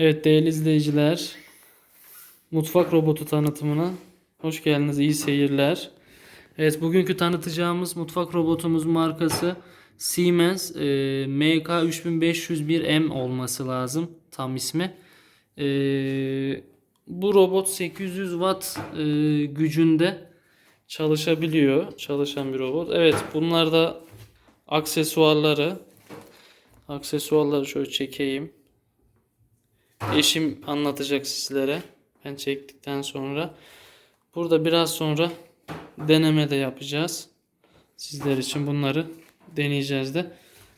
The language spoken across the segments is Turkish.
Evet değerli izleyiciler, mutfak robotu tanıtımına hoş geldiniz. İyi seyirler. Evet bugünkü tanıtacağımız mutfak robotumuz markası Siemens e, MK3501M olması lazım tam ismi. E, bu robot 800 watt e, gücünde çalışabiliyor. Çalışan bir robot. Evet bunlar da aksesuarları. Aksesuarları şöyle çekeyim. Eşim anlatacak sizlere. Ben çektikten sonra. Burada biraz sonra deneme de yapacağız. Sizler için bunları deneyeceğiz de.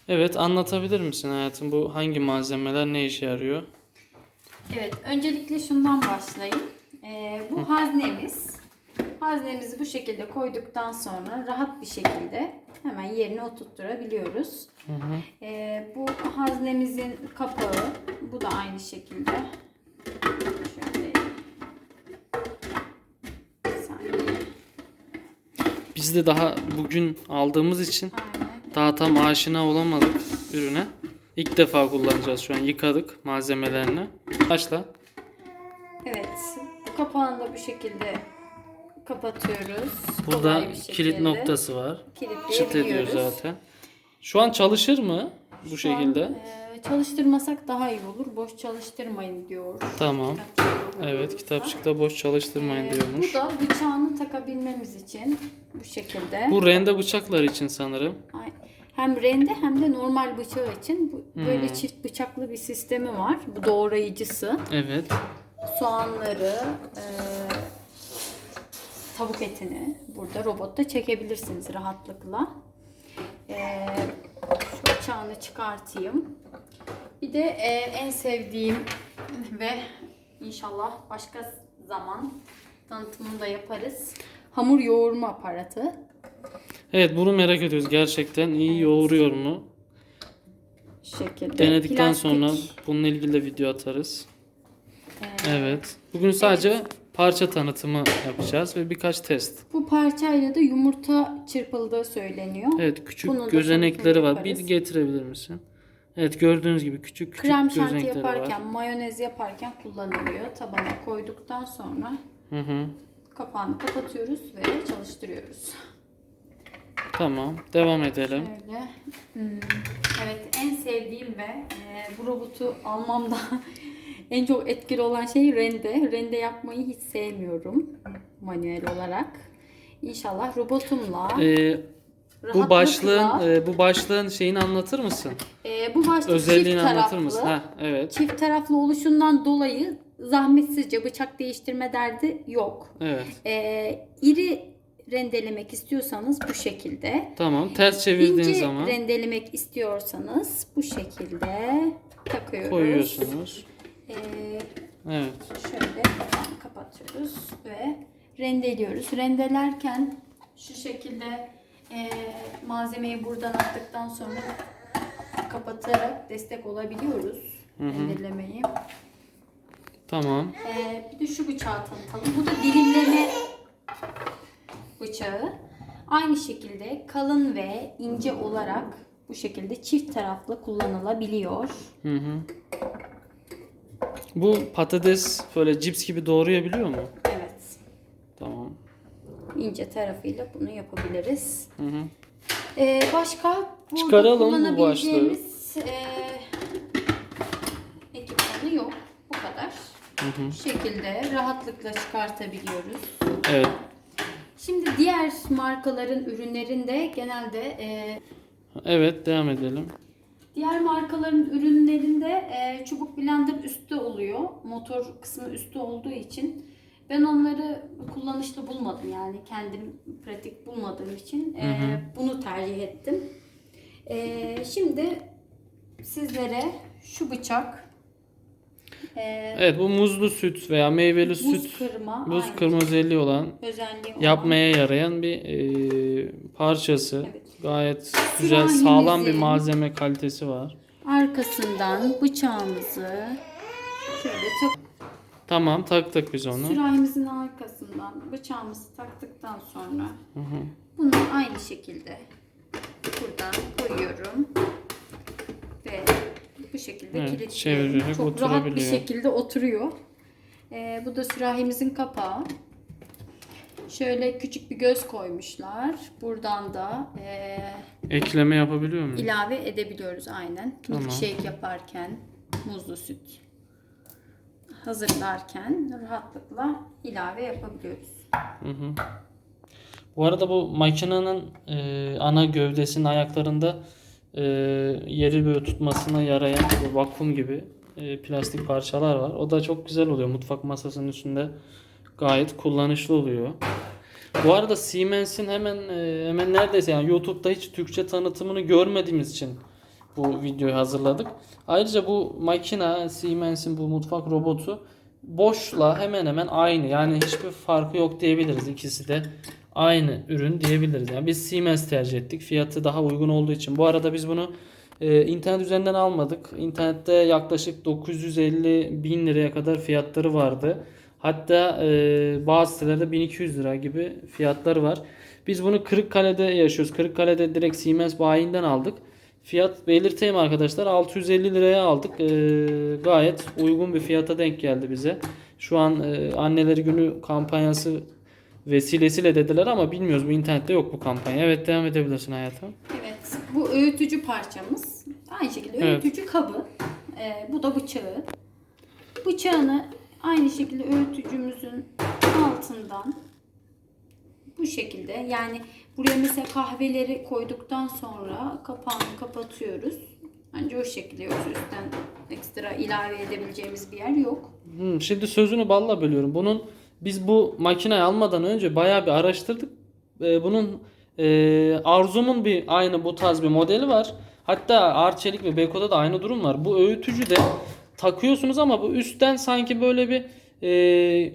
Evet anlatabilir misin hayatım bu hangi malzemeler ne işe yarıyor? Evet, öncelikle şundan başlayayım. Ee, bu haznemiz. Haznemizi bu şekilde koyduktan sonra rahat bir şekilde hemen yerine oturtturabiliyoruz. Hı hı. Ee, bu haznemizin kapağı. Bu da aynı şekilde. Şöyle. Biz de daha bugün aldığımız için Aynen. daha tam aşina olamadık ürüne. İlk defa kullanacağız şu an. Yıkadık malzemelerini. Başla. Evet. Bu kapağını da bu şekilde kapatıyoruz. Burada kilit noktası var. Çıt ediyor zaten. Şu an çalışır mı bu Şu an, şekilde? e, çalıştırmasak daha iyi olur. Boş çalıştırmayın diyor. Tamam. Kitapçıkta Evet kitapçıkta boş çalıştırmayın E, diyormuş. Bu da bıçağını takabilmemiz için bu şekilde. Bu rende bıçaklar için sanırım. Ay- Hem rende hem de normal bıçağı için bu, Hmm. böyle çift bıçaklı bir sistemi var. Bu doğrayıcısı. Evet. Soğanları, e, tavuk etini burada robotta çekebilirsiniz rahatlıkla. E, şu bıçağını çıkartayım. Bir de e, en sevdiğim ve inşallah başka zaman tanıtımını da yaparız. Hamur yoğurma aparatı. Evet bunu merak ediyoruz gerçekten. iyi yoğuruyor mu? Şekilde. Denedikten Plastik, sonra bununla ilgili de video atarız. e, Evet. Bugün sadece parça tanıtımı yapacağız ve birkaç test. Bu parçayla da yumurta çırpıldığı söyleniyor. Evet küçük Bunun gözenekleri var. Bir getirebilir misin? Evet gördüğünüz gibi küçük küçük Krem şanti gözenekleri yaparken, var. mayonez yaparken kullanılıyor. Tabana koyduktan sonra Hı hı. kapağını kapatıyoruz ve çalıştırıyoruz. Tamam. Devam edelim. Şöyle. hmm, Evet en sevdiğim ve e, bu robotu almamda en çok etkili olan şey rende. Rende yapmayı hiç sevmiyorum manuel olarak. İnşallah robotumla Ee, bu başlığın e, bu başlığın şeyini anlatır mısın? e, bu başlık Özelliğini çift anlatır taraflı. mısın? Ha, evet. Çift taraflı oluşundan dolayı zahmetsizce bıçak değiştirme derdi yok. Evet. Ee, iri rendelemek istiyorsanız bu şekilde. Tamam. Ters çevirdiğin İnce zaman rendelemek istiyorsanız bu şekilde takıyoruz. koyuyorsunuz. Ee, Evet. şöyle kapatıyoruz ve rendeliyoruz. Rendelerken şu şekilde e, malzemeyi buradan attıktan sonra kapatarak destek olabiliyoruz. Hı hı. Rendelemeyi. Tamam. Ee, bir de şu bıçağı tanıtalım. Bu da dilimleme bıçağı. Aynı şekilde kalın ve ince olarak bu şekilde çift taraflı kullanılabiliyor. Hı hı. Bu patates böyle cips gibi doğrayabiliyor mu? Evet. Tamam. ince tarafıyla bunu yapabiliriz. Hı hı. Ee, başka burada Çıkaralım bu e, ekipmanı yok. Bu kadar. Hı hı. Bu şekilde rahatlıkla çıkartabiliyoruz. Evet. Şimdi diğer markaların ürünlerinde genelde e, Evet devam edelim. Diğer markaların ürünlerinde e, çubuk blender üstte oluyor. Motor kısmı üstte olduğu için ben onları kullanışlı bulmadım yani kendim pratik bulmadığım için e, Hı hı. bunu tercih ettim. E, şimdi sizlere şu bıçak e, Evet bu muzlu süt veya meyveli buz süt kırma buz aynı kırma özelliği olan özelliği olan yapmaya yarayan bir e, parçası. Evet. Gayet güzel sağlam bir malzeme kalitesi var. arkasından bıçağımızı şöyle tak Tamam taktık biz onu. Sürahimizin arkasından bıçağımızı taktıktan sonra Hı hı. bunu aynı şekilde buradan koyuyorum ve bu şekilde Evet, kilitliyorum. çevirerek Çok rahat bir oturabiliyor. şekilde oturuyor. Ee, bu da sürahimizin kapağı. Şöyle küçük bir göz koymuşlar. Buradan da eee, Ekleme yapabiliyor muyum? ilave edebiliyoruz aynen. Tamam. Milkshake yaparken muzlu süt hazırlarken rahatlıkla ilave yapabiliyoruz. Hı hı. Bu arada bu makinenin e, ana gövdesinin ayaklarında e, yeri böyle tutmasına yarayan vakum gibi e, plastik parçalar var. O da çok güzel oluyor. Mutfak masasının üstünde gayet kullanışlı oluyor. Bu arada Siemens'in hemen e, hemen neredeyse yani YouTube'da hiç Türkçe tanıtımını görmediğimiz için bu videoyu hazırladık. Ayrıca bu makine Siemens'in bu mutfak robotu Bosch'la hemen hemen aynı. Yani hiçbir farkı yok diyebiliriz. İkisi de aynı ürün diyebiliriz. Yani biz Siemens tercih ettik. Fiyatı daha uygun olduğu için. Bu arada biz bunu e, internet üzerinden almadık. İnternette yaklaşık 950 bin liraya kadar fiyatları vardı. Hatta e, bazı sitelerde 1200 lira gibi fiyatları var. Biz bunu Kırıkkale'de yaşıyoruz. Kırıkkale'de direkt Siemens bayinden aldık. Fiyat belirteyim arkadaşlar 650 liraya aldık. E, gayet uygun bir fiyata denk geldi bize. Şu an e, anneleri günü kampanyası vesilesiyle dediler ama bilmiyoruz bu internette yok bu kampanya. Evet devam edebilirsin hayatım. Evet, bu öğütücü parçamız. Aynı şekilde Evet. öğütücü kabı. Ee, bu da bıçağı. Bıçağını aynı şekilde öğütücümüzün altından bu şekilde yani buraya mesela kahveleri koyduktan sonra kapağını kapatıyoruz. Ancak o şekilde yoksa üstten ekstra ilave edebileceğimiz bir yer yok. Hmm, şimdi sözünü balla bölüyorum. Bunun biz bu makineyi almadan önce bayağı bir araştırdık. Ee, bunun e, Arzum'un bir aynı bu tarz bir modeli var. Hatta Arçelik ve Beko'da da aynı durum var. Bu öğütücü de takıyorsunuz ama bu üstten sanki böyle bir e,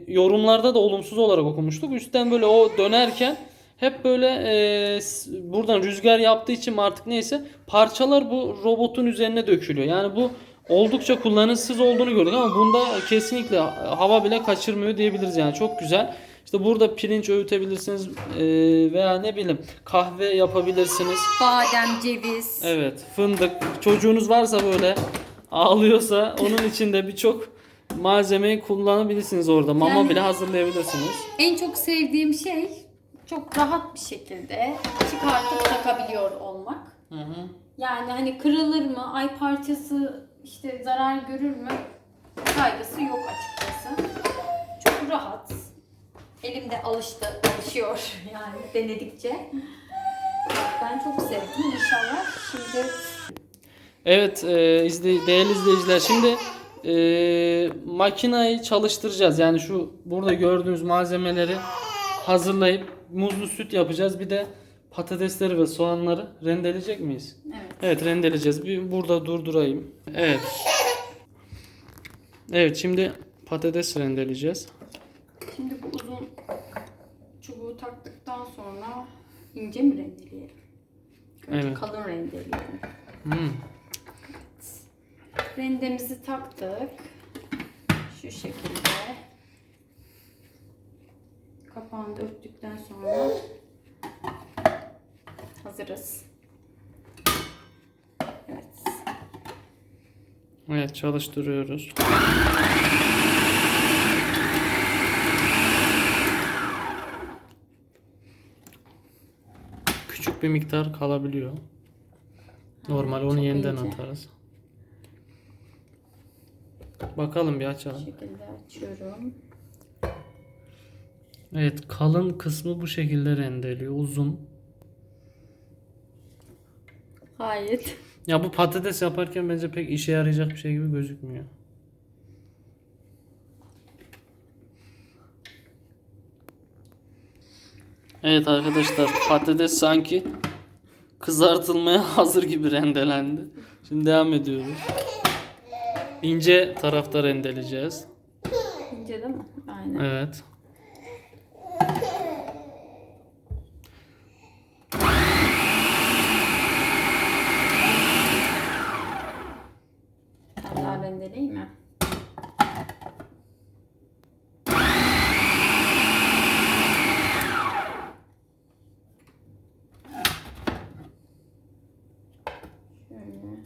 yorumlarda da olumsuz olarak okumuştuk. Üstten böyle o dönerken hep böyle e, buradan rüzgar yaptığı için artık neyse parçalar bu robotun üzerine dökülüyor. Yani bu oldukça kullanışsız olduğunu gördük ama bunda kesinlikle hava bile kaçırmıyor diyebiliriz yani çok güzel. İşte burada pirinç öğütebilirsiniz e, veya ne bileyim kahve yapabilirsiniz. Badem, ceviz. Evet fındık çocuğunuz varsa böyle ağlıyorsa onun için de birçok malzemeyi kullanabilirsiniz orada. Mama Yani- bile hazırlayabilirsiniz. En çok sevdiğim şey çok rahat bir şekilde çıkartıp takabiliyor olmak. Hı hı. Yani hani kırılır mı, ay parçası işte zarar görür mü kaygısı yok açıkçası. Çok rahat. Elimde alıştı, alışıyor yani denedikçe. Ben çok sevdim inşallah. Şimdi Evet e, izley- değerli izleyiciler şimdi e, makinayı çalıştıracağız. Yani şu burada gördüğünüz malzemeleri hazırlayıp muzlu süt yapacağız. Bir de patatesleri ve soğanları rendeleyecek miyiz? evet. Evet rendeleyeceğiz. Bir burada durdurayım. Evet. Evet şimdi patates rendeleyeceğiz. Şimdi bu uzun çubuğu taktıktan sonra ince mi rendeleyelim? Önce Evet. kalın rendeleyelim. Hmm. Rendemizi taktık. Şu şekilde. Kapağını da örttükten sonra hazırız. Evet. Evet çalıştırıyoruz. Küçük bir miktar kalabiliyor. Normal onu yeniden atarız. Bakalım bir Bu açalım. şekilde açıyorum. Evet kalın kısmı bu şekilde rendeliyor. Uzun. Gayet. Ya bu patates yaparken bence pek işe yarayacak bir şey gibi gözükmüyor. Evet arkadaşlar patates sanki kızartılmaya hazır gibi rendelendi. Şimdi devam ediyoruz. İnce tarafta rendeleyeceğiz. İnce değil mi? Aynen. Evet. Daha rendeleyeyim mi? Şöyle.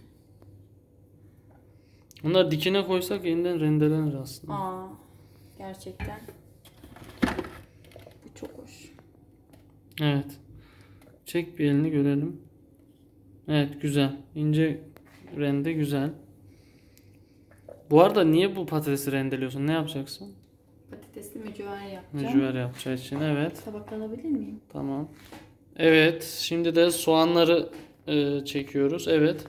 Bunları dikine koysak yeniden rendelenir aslında. Aa, gerçekten. Bu çok hoş. Evet. Çek bir elini görelim. Evet güzel. İnce rende güzel. Bu arada niye bu patatesi rendeliyorsun? Ne yapacaksın? Patatesli mücver yapacağım. Mücver yapacağı için. Evet. Tabak alabilir miyim? Tamam. Evet. Şimdi de soğanları e, çekiyoruz. Evet.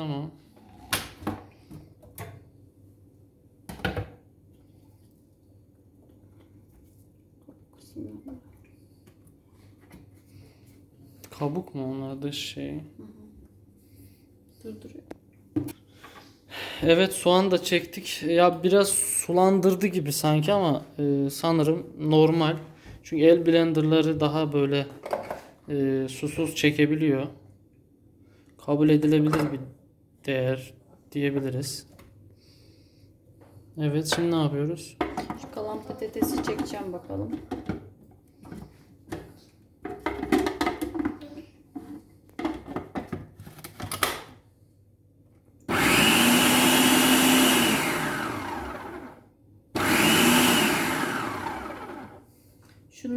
Tamam. Kabuk mu onlar dış şey? Durduruyor. Evet soğan da çektik. Ya biraz sulandırdı gibi sanki ama e, sanırım normal. Çünkü el blenderları daha böyle e, susuz çekebiliyor. Kabul edilebilir bir değer diyebiliriz. Evet şimdi ne yapıyoruz? Şu kalan patatesi çekeceğim bakalım.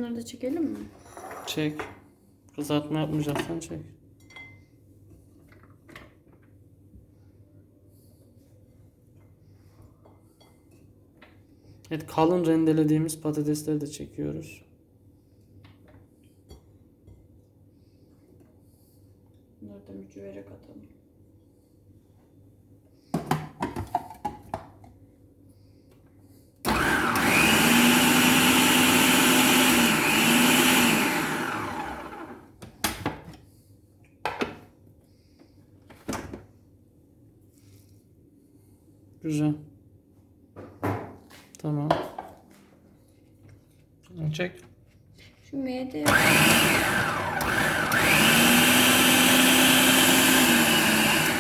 Şunları da çekelim mi? Çek. Kızartma yapmayacaksan çek. Evet kalın rendelediğimiz patatesleri de çekiyoruz. Bunları da mücvere katalım. Güzel. Tamam. Çek. Şu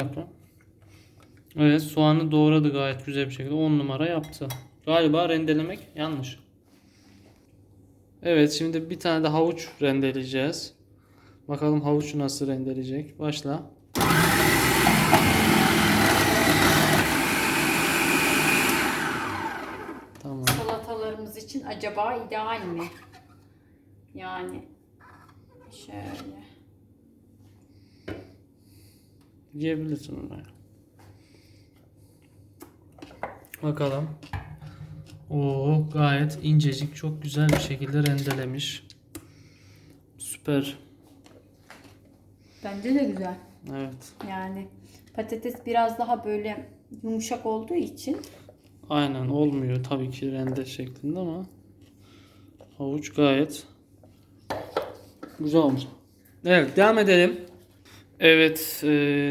dakika. Evet soğanı doğradı gayet güzel bir şekilde. 10 numara yaptı. Galiba rendelemek yanlış. Evet şimdi bir tane de havuç rendeleyeceğiz. Bakalım havuç nasıl rendeleyecek. Başla. Tamam. salatalarımız için acaba ideal mi? Yani şöyle. Diyebilirsin oraya. Bakalım. Oo gayet incecik çok güzel bir şekilde rendelemiş. Süper. Bence de güzel. Evet. Yani patates biraz daha böyle yumuşak olduğu için Aynen olmuyor tabii ki rende şeklinde ama havuç gayet güzel olmuş. Evet devam edelim. Evet e,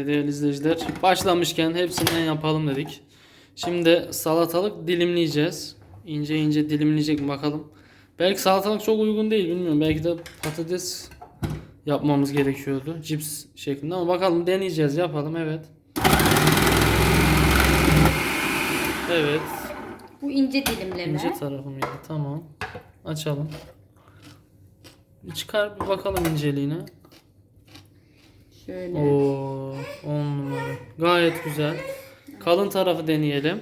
değerli izleyiciler başlamışken hepsinden yapalım dedik. Şimdi salatalık dilimleyeceğiz. İnce ince dilimleyecek bakalım. Belki salatalık çok uygun değil bilmiyorum. Belki de patates yapmamız gerekiyordu. Cips şeklinde ama bakalım deneyeceğiz yapalım evet. Evet. bu ince dilimleme. İnce tarafı mıydı? Tamam. Açalım. Bir çıkar bir bakalım inceliğine. Şöyle. Oo, 10 numara. Gayet güzel. Kalın tarafı deneyelim.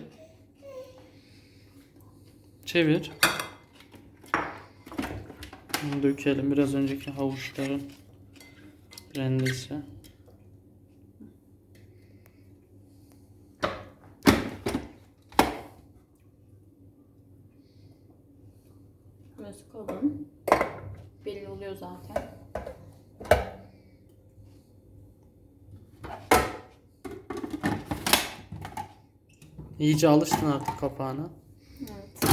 Çevir. Bunu dökelim biraz önceki havuçların rendesi. Burası kalın. Belli oluyor zaten. İyice alıştın artık kapağına. Evet.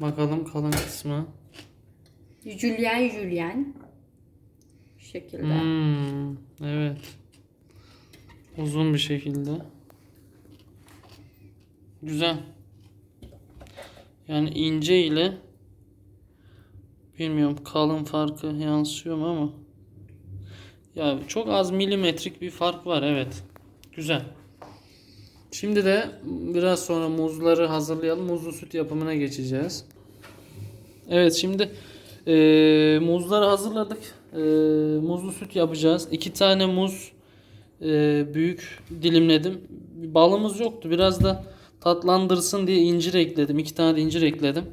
Bakalım kalın kısmı. Julien Julien. Bu şekilde. Hmm, evet. Uzun bir şekilde. Güzel. Yani ince ile bilmiyorum kalın farkı yansıyor mu ama ya çok az milimetrik bir fark var evet. Güzel. Şimdi de biraz sonra muzları hazırlayalım. Muzlu süt yapımına geçeceğiz. Evet şimdi eee muzları hazırladık. Eee, muzlu süt yapacağız. İki tane muz eee, büyük dilimledim. Balımız yoktu. Biraz da tatlandırsın diye incir ekledim. İki tane incir ekledim.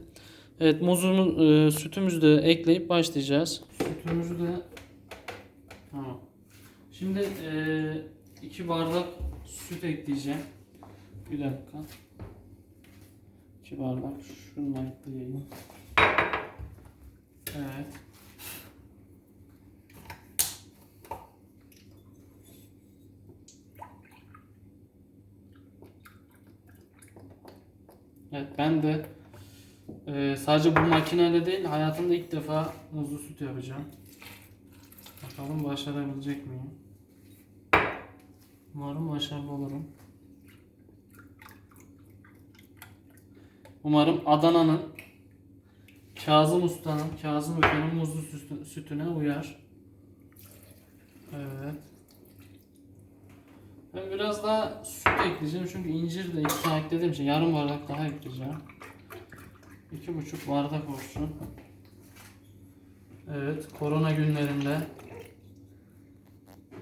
Evet muzumuz, eee, sütümüzü de ekleyip başlayacağız. Sütümüzü de tamam. Şimdi eee, iki bardak süt ekleyeceğim. Bir dakika. İki bardak şunu ekleyeyim. Evet. Evet ben de e, sadece bu makineyle değil hayatımda ilk defa muzlu süt yapacağım. Bakalım başarabilecek miyim? Umarım başarılı olurum. Umarım Adana'nın Kazım Usta'nın, Kazım Ökü'nün muzlu sütü- sütüne uyar. Evet. Ben biraz daha süt ekleyeceğim çünkü incir de iki tane eklediğim için yarım bardak daha ekleyeceğim. İki buçuk bardak olsun. Evet, korona günlerinde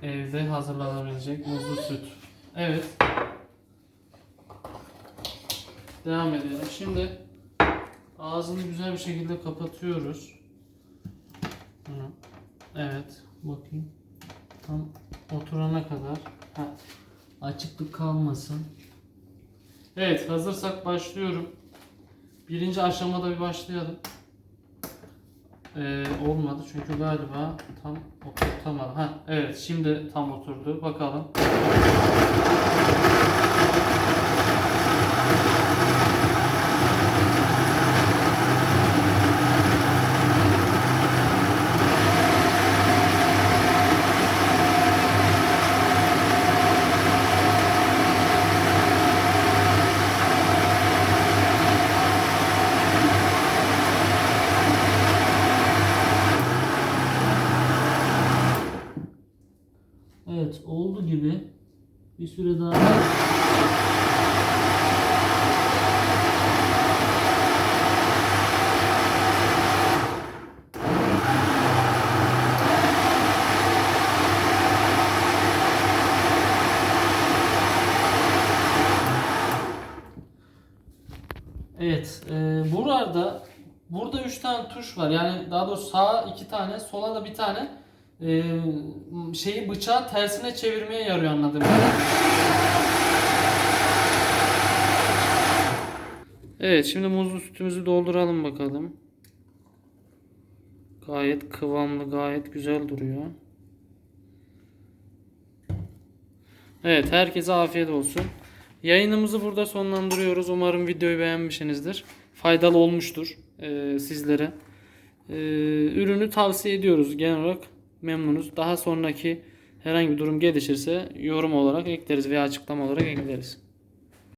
evde hazırlanabilecek muzlu süt. Evet. Devam edelim. Şimdi ağzını güzel bir şekilde kapatıyoruz. Evet, bakayım. Tam oturana kadar. Ha, açıklık kalmasın. Evet, hazırsak başlıyorum. Birinci aşamada bir başlayalım. Ee, olmadı çünkü galiba tam oturtamadım. Ha, evet, şimdi tam oturdu. Bakalım. Evet, oldu gibi. Bir süre daha. Evet, e, burada burada 3 tane tuş var. Yani daha doğrusu sağa 2 tane, sola da bir tane. E, şeyi bıçağı tersine çevirmeye yarıyor anladığım. Evet, şimdi muzlu sütümüzü dolduralım bakalım. Gayet kıvamlı, gayet güzel duruyor. Evet, herkese afiyet olsun. Yayınımızı burada sonlandırıyoruz. Umarım videoyu beğenmişsinizdir. Faydalı olmuştur eee, sizlere. Eee, ürünü tavsiye ediyoruz. Genel olarak memnunuz. Daha sonraki herhangi bir durum gelişirse yorum olarak ekleriz veya açıklama olarak ekleriz.